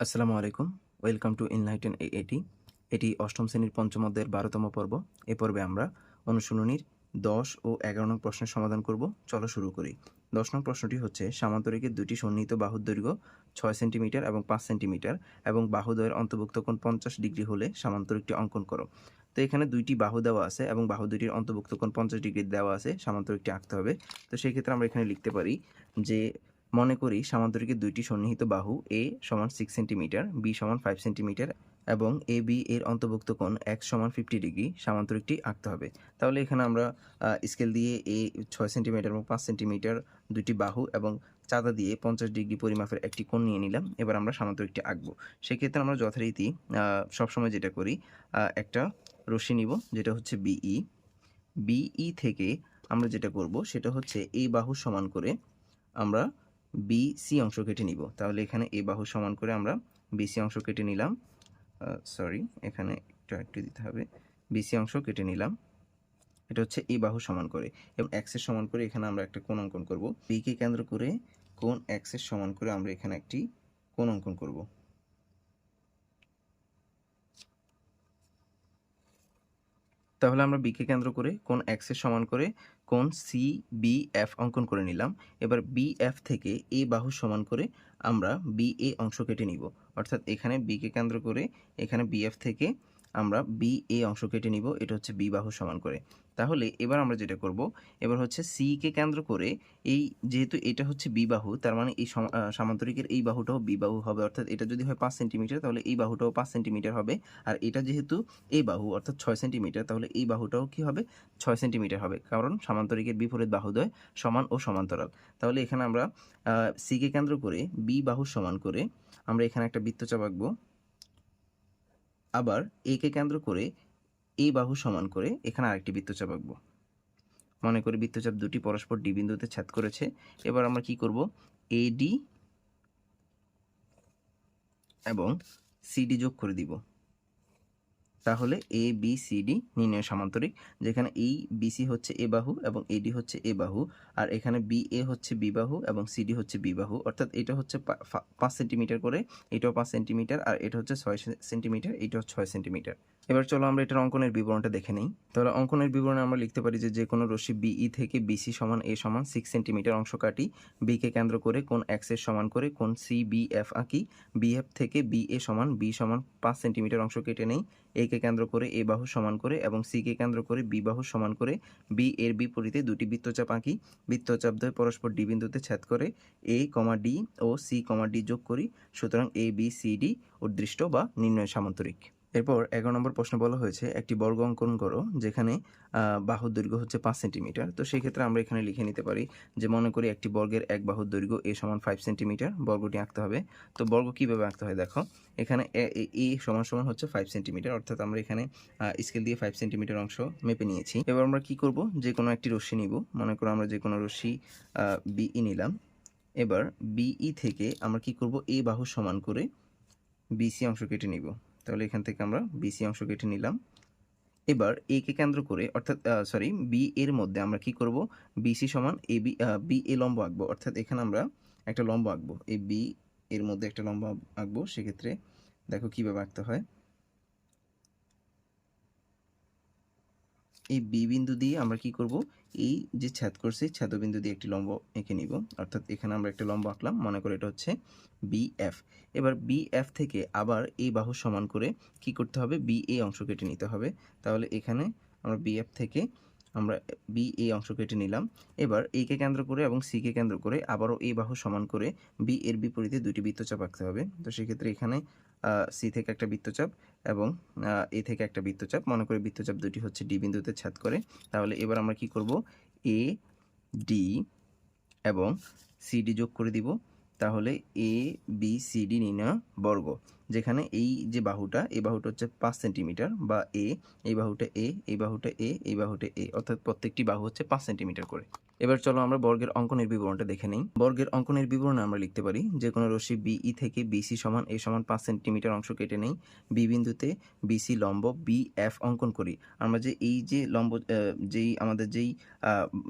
আসসালামু আলাইকুম। Welcome to ইনলাইটেন এটি এটি অষ্টম শ্রেণির পঞ্চম অধ্যায়ের বারোতম পর্ব। এ পর্বে আমরা অনুশীলনীর দশ ও এগারো নং প্রশ্নের সমাধান করব। চলো শুরু করি। দশ নং প্রশ্নটি হচ্ছে, সামান্তরিকের দুটি সন্নিহিত বাহুর দৈর্ঘ্য ছয় সেন্টিমিটার এবং পাঁচ সেন্টিমিটার এবং বাহুদ্বয়ের অন্তর্ভুক্ত কোণ পঞ্চাশ ডিগ্রি হলে সামান্তরিকটি অঙ্কন করো। তো এখানে দুইটি বাহু দেওয়া আছে এবং বাহু দুটির অন্তর্ভুক্ত কোণ পঞ্চাশ ডিগ্রি দেওয়া আছে সামান্তরিকটি আঁকতে হবে। তো সেই ক্ষেত্রে আমরা এখানে লিখতে পারি যে মনে করি সামান্তরিকের দুইটি সন্নিহিত বাহু, এ সমান সিক্স সেন্টিমিটার বি সমান ফাইভ সেন্টিমিটার এবং এ, বি এর অন্তর্ভুক্ত কোণ এক্স সমান ফিফটি ডিগ্রি সামান্তরিকটি আঁকতে হবে। তাহলে এখানে আমরা স্কেল দিয়ে এ ছয় সেন্টিমিটার এবং পাঁচ সেন্টিমিটার দুইটি বাহু এবং চাঁদা দিয়ে পঞ্চাশ ডিগ্রি পরিমাপের একটি কোণ নিয়ে নিলাম। এবার আমরা সামান্তরিকটি আঁকবো। সেক্ষেত্রে আমরা যথারীতি সবসময় যেটা করি একটা রশ্মি নিব, যেটা হচ্ছে বিই বিই থেকে আমরা যেটা করব, সেটা হচ্ছে এই বাহু সমান করে আমরা বি সি অংশ কেটে নিব। তাহলে এখানে এ বাহু সমান করে আমরা বিসি অংশ কেটে নিলাম। সরি এখানে একটু একটু দিতে হবে। বিসি অংশ কেটে নিলাম। এটা হচ্ছে এই বাহু সমান করে। এবং এক্সের সমান করে এখানে আমরা একটা কোণ অঙ্কন করব। বিকে কেন্দ্র করে কোণ এক্সের সমান করে আমরা এখানে একটি কোণ অঙ্কন করব। তাহলে আমরা বিকে কেন্দ্র করে কোণ এক্সের সমান করে কোণ সি বি এফ অঙ্কন করে নিলাম। এবার বি এফ থেকে এ বাহু সমান করে আমরা বি এ অংশ কেটে নিব। অর্থাৎ এখানে বি কে কেন্দ্র করে এখানে বি এফ থেকে আমরা বি এ অংশ কেটে নিব। এটা হচ্ছে বি বাহু সমান করে। তাহলে এবার আমরা যেটা করব, এবার হচ্ছে সি কে কেন্দ্র করে এই যেহেতু এটা হচ্ছে বি বাহু, তার মানে এই সম- সামান্তরিকের এই বাহুটাও বি বাহু হবে। অর্থাৎ এটা যদি হয় পাঁচ সেন্টিমিটার, তাহলে এই বাহুটাও পাঁচ সেন্টিমিটার হবে। আর এটা যেহেতু এই বাহু, অর্থাৎ ছয় সেন্টিমিটার, তাহলে এই বাহুটাও কি হবে? ছয় সেন্টিমিটার হবে। কারণ সামান্তরিকের বিপরীত বাহুদ্বয় সমান ও সমান্তরাল। তাহলে এখানে আমরা সি কে কেন্দ্র করে বি বাহু সমান করে আমরা এখানে একটা বৃত্তচাপ আঁকবো। আবার এ কে কেন্দ্র করে এই বাহু সমান করে এখানে আরেকটি বৃত্তচাপ আঁকবো। মনে করি বৃত্তচাপ দুটি পরস্পর ডি বিন্দুতে ছেদ করেছে। এবার আমরা কি করব? এডি এবং সিডি যোগ করে দিব। তাহলে এ বি সি ডি নির্ণয় সামান্তরিক, যেখানে এই বিসি হচ্ছে এ বাহু এবং এডি হচ্ছে এ বাহু, আর এখানে বি এ হচ্ছে বি বাহু এবং সিডি হচ্ছে বি বাহু। অর্থাৎ এটা হচ্ছে পাঁচ সেন্টিমিটার করে, এটাও পাঁচ সেন্টিমিটার, আর এটা হচ্ছে ছয় সেন্টিমিটার, এটাও ছয় সেন্টিমিটার। এবার চলো আমরা এটার অঙ্কনের বিবরণটা দেখে নিই। তাহলে অঙ্কনের বিবরণে আমরা লিখতে পারি যে যে কোনো রশ্মি বিই থেকে বিসি সমান এ সমান সিক্স সেন্টিমিটার অংশ কাটি। বি কে কেন্দ্র করে কোন এক্সের সমান করে কোন সি বি এফ আঁকি। বি এফ থেকে বি এ সমান বি সমান পাঁচ সেন্টিমিটার অংশ কেটে নেই। এ কে কেন্দ্র করে এ বাহু সমান করে এবং সি কে কেন্দ্র করে বি বাহু সমান করে বি এর বিপরীতে দুটি বৃত্তচাপ আঁকি। বৃত্তচাপ দ্বয় পরস্পর ডি বিন্দুতে ছেদ করে এ কমা ডি ও সি কমা ডি যোগ করি। সুতরাং এ বি সি ডি উদ্দৃষ্ট বা নির্ণয় সামান্তরিক। এরপর এগারো নম্বর প্রশ্ন বলা হয়েছে, একটি বর্গ অঙ্কন করো, যেখানে বাহুর দৈর্ঘ্য হচ্ছে পাঁচ সেন্টিমিটার। তো সেই ক্ষেত্রে আমরা এখানে লিখে নিতে পারি যে, মনে করি একটি বর্গের এক বাহুর দৈর্ঘ্য এ সমান ফাইভ সেন্টিমিটার, বর্গটি আঁকতে হবে। তো বর্গ কীভাবে আঁকতে হয় দেখো, এখানে এ সমান সমান হচ্ছে ফাইভ সেন্টিমিটার, অর্থাৎ আমরা এখানে স্কেল দিয়ে ফাইভ সেন্টিমিটার অংশ মেপে নিয়েছি। এবার আমরা কি করব? যে কোনো একটি রশ্মি নিব। মনে করো আমরা যে কোনো রশ্মি বিই নিলাম। এবার বিই থেকে আমরা কি করব? এ বাহু সমান করে বিসি অংশ কেটে নিব। তাহলে এখান থেকে আমরা বিসি অংশ কেটে নিলাম। এবার এ কে কেন্দ্র করে, অর্থাৎ সরি বি এর মধ্যে আমরা কি করব? বিসি সমান এ বি বি এ লম্ব আঁকবো। অর্থাৎ এখানে আমরা একটা লম্ব আঁকবো। এ বি এর মধ্যে একটা লম্ব আঁকবো। সেক্ষেত্রে দেখো কীভাবে আঁকতে হয়। এই বি বিন্দু দিয়ে আমরা কি করব? এই যে ছেদ করছি, ছেদবিন্দু দিয়ে একটি লম্ব এঁকে নিব। অর্থাৎ এখানে আমরা একটা লম্ব আঁকলাম। মনে করে এটা হচ্ছে বি এফ এবার বি এফ থেকে আবার এই বাহু সমান করে কি করতে হবে? বি এ অংশ কেটে নিতে হবে। তাহলে এখানে আমরা বি এফ থেকে আমরা বি এ অংশ কেটে নিলাম। এবার এ কে কেন্দ্র করে এবং সি কে কেন্দ্র করে আবারও এই বাহু সমান করে বি এর বিপরীতে দুটি বৃত্তচাপ আঁকতে হবে। তো সেক্ষেত্রে এখানে সি থেকে একটা বৃত্তচাপ এবং এ থেকে একটা বৃত্তচাপ। মনে করি বৃত্তচাপ দুটি হচ্ছে ডি বিন্দুতে ছেদ করে। তাহলে এবার আমরা কি করব? এ ডি এবং সিডি যোগ করে দিব। তাহলে এ বি সি ডি নির্ণয় বর্গ। যেখানে এই যে বাহুটা, এই বাহুটা হচ্ছে পাঁচ সেন্টিমিটার বা এ এই বাহুটা এ এই বাহুটা এ এই বাহুটা এ অর্থাৎ প্রত্যেকটি বাহু হচ্ছে পাঁচ সেন্টিমিটার করে। এবার চলো আমরা বর্গের অঙ্কনের বিবরণটা দেখে নিই। বর্গের অঙ্কনের বিবরণে আমরা লিখতে পারি যে কোনো রশ্মি বিই থেকে বিসি সমান এ সমান পাঁচ সেন্টিমিটার অংশ কেটে নেই। বি বিন্দুতে বিসি লম্ব বি এফ অঙ্কন করি। আমরা যে এই যে লম্ব যেই আমাদের যেই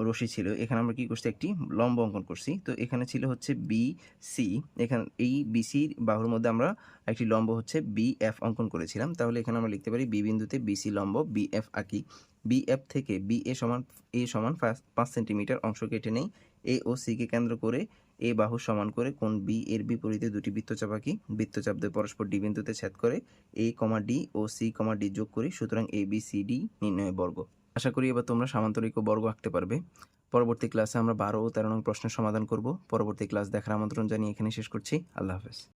রশ্মি ছিল, এখানে আমরা কি করছি একটি লম্ব অঙ্কন করছি। তো এখানে ছিল হচ্ছে বি সি এখানে, এই বিসির বাহুর মধ্যে আমরা একটি লম্ব হচ্ছে বি এফ অঙ্কন করেছিলাম। তাহলে এখানে আমরা লিখতে পারি বি বিন্দুতে বিসি লম্ব বি এফ আঁকি। বি এফ থেকে বি এ সমান এ সমান পাঁচ- সেন্টিমিটার অংশ কেটে নেই। এ ও সিকে কেন্দ্র করে এ বাহু সমান করে কোন বি এর বিপরীতে দুটি বৃত্তচাপ আঁকি। বৃত্তচাপ দিয়ে পরস্পর ডি বিন্দুতে ছেদ করে এ কমা ডি ও সি কমা ডি যোগ করি, সুতরাং এ বি সি ডি নির্ণয় বর্গ। আশা করি এবার তোমরা সামান্তরিক বর্গ আঁকতে পারবে। পরবর্তী ক্লাসে আমরা বারো ও তেরো নং প্রশ্নের সমাধান করব। পরবর্তী ক্লাস দেখার আমন্ত্রণ জানিয়ে এখানে শেষ করছি। আল্লাহ হাফেজ।